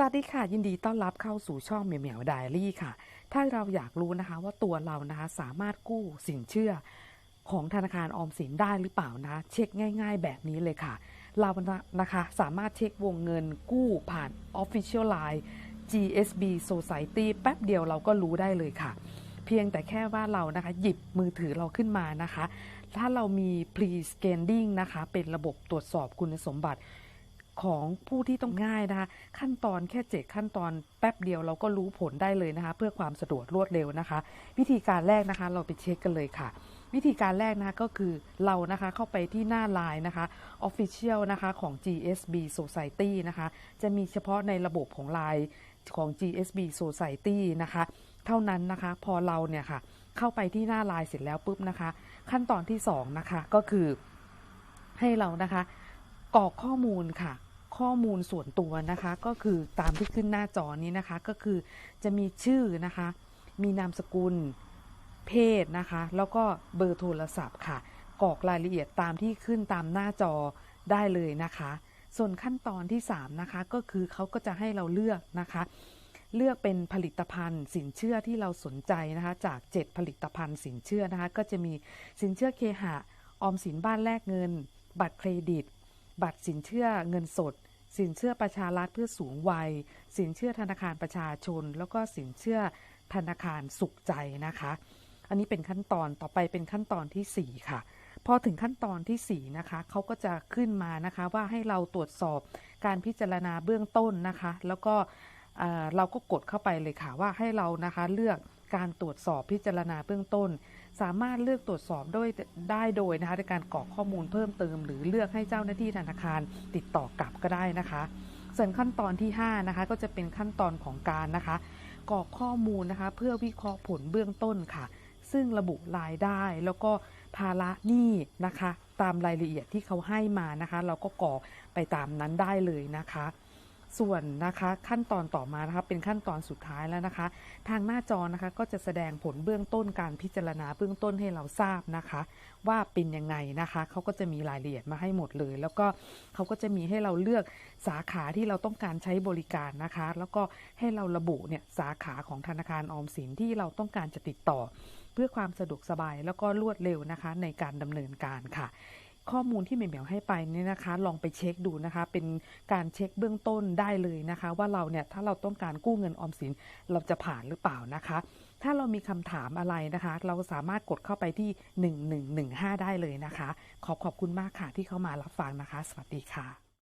สวัสดีค่ะ ยินดีต้อนรับเข้าสู่ช่องเหมียวเหมียวไดอารี่ค่ะ ถ้าเราอยากรู้นะคะว่าตัวเรานะคะสามารถกู้สินเชื่อของธนาคารออมสินได้หรือเปล่านะ เช็คง่าย ๆ แบบนี้เลยค่ะ เรานะคะสามารถเช็ควงเงินกู้ผ่าน Official Line GSB Society แป๊บเดียวเราก็รู้ได้เลยค่ะ เพียงแต่แค่ว่าเรานะคะ หยิบมือถือเราขึ้นมานะคะ ถ้าเรามี pre scanning นะคะ เป็นระบบตรวจสอบคุณสมบัติ ของผู้ที่ต้องง่ายนะคะ ขั้นตอนแค่เจ็ดขั้นตอนแป๊บเดียวเราก็รู้ผลได้เลยนะคะ เพื่อความสะดวกรวดเร็วนะคะ วิธีการแรกนะคะเราไปเช็คกันเลยค่ะ วิธีการแรกนะคะก็คือเรานะคะเข้าไปที่หน้าไลน์นะคะ Official นะคะของ GSB Society นะคะ จะมีเฉพาะในระบบของไลน์ของ GSB Society นะคะ เท่านั้นนะคะพอเราเนี่ยค่ะ เข้าไปที่หน้าไลน์เสร็จแล้วปุ๊บนะคะ ขั้นตอนที่สองนะคะก็คือให้เรานะคะกรอกข้อมูลค่ะ ข้อมูลส่วนตัวนะคะ ก็คือตามที่ขึ้นหน้าจอนี้นะคะ ก็คือจะมีชื่อนะคะ มีนามสกุล เพศนะคะ แล้วก็เบอร์โทรศัพท์ค่ะกรอกรายละเอียดตามที่ขึ้นตามหน้าจอได้เลยนะคะ ส่วนขั้นตอนที่ 3 นะคะ ก็คือเขาก็จะให้เราเลือกนะคะ เลือกเป็นผลิตภัณฑ์ สินเชื่อที่เราสนใจนะคะ จาก 7 ผลิตภัณฑ์สินเชื่อนะคะ ก็จะมีสินเชื่อเคหะ ออมสินบ้านแลกเงิน บัตรเครดิต บัตรสินเชื่อเงินสด สินเชื่อประชารัฐเพื่อสูงวัย สินเชื่อธนาคารประชาชน แล้วก็สินเชื่อธนาคารสุขใจนะคะ อันนี้เป็นขั้นตอนต่อไปเป็นขั้นตอนทีสี่4 ค่ะ พอถึงขั้นตอนทีสี่ 4 นะคะเขาก็จะขึ้นมานะคะว่าให้เราตรวจสอบการพิจารณาเบื้องต้นนะคะ แล้วก็เราก็กดเข้าไปเลยค่ะว่าให้เรานะคะเลือก การตรวจสอบพิจารณาเบื้องต้น สามารถเลือกตรวจสอบด้วยได้โดยนะคะในการกรอกข้อมูลเพิ่มเติม หรือเลือกให้เจ้าหน้าที่ธนาคารติดต่อกลับก็ได้นะคะ ส่วนขั้นตอนที่ 5 นะคะ ก็จะเป็นขั้นตอนของการนะคะกรอกข้อมูลนะคะ เพื่อวิเคราะห์ผลเบื้องต้นค่ะ ซึ่งระบุรายได้แล้วก็ภาระหนี้นะคะ ตามรายละเอียดที่เขาให้มานะคะ เราก็กรอกไปตามนั้นได้เลยนะคะ ส่วนนะคะขั้นตอนต่อมานะคะเป็นขั้นตอนสุดท้ายแล้วนะคะ ทางหน้าจอนะคะก็จะแสดงผลเบื้องต้นการพิจารณาเบื้องต้นให้เราทราบนะคะ ว่าเป็นยังไงนะคะเขาก็จะมีรายละเอียดมาให้หมดเลย แล้วก็เขาก็จะมีให้เราเลือกสาขาที่เราต้องการใช้บริการนะคะ แล้วก็ให้เราระบุเนี่ยสาขาของธนาคารออมสินที่เราต้องการจะติดต่อ เพื่อความสะดวกสบายแล้วก็รวดเร็วนะคะในการดำเนินการค่ะ ข้อมูลที่เหมียวให้ไปเนี่ยนะคะ ลองไปเช็คดูนะคะ เป็นการเช็คเบื้องต้นได้เลยนะคะ ว่าเราเนี่ยถ้าเราต้องการกู้เงินออมสินเราจะผ่านหรือเปล่านะคะ ถ้าเรามีคำถามอะไรนะคะ เราสามารถกดเข้าไปที่ 1115 ได้เลยนะคะ ขอขอบคุณมากค่ะที่เข้ามารับฟังนะคะ สวัสดีค่ะ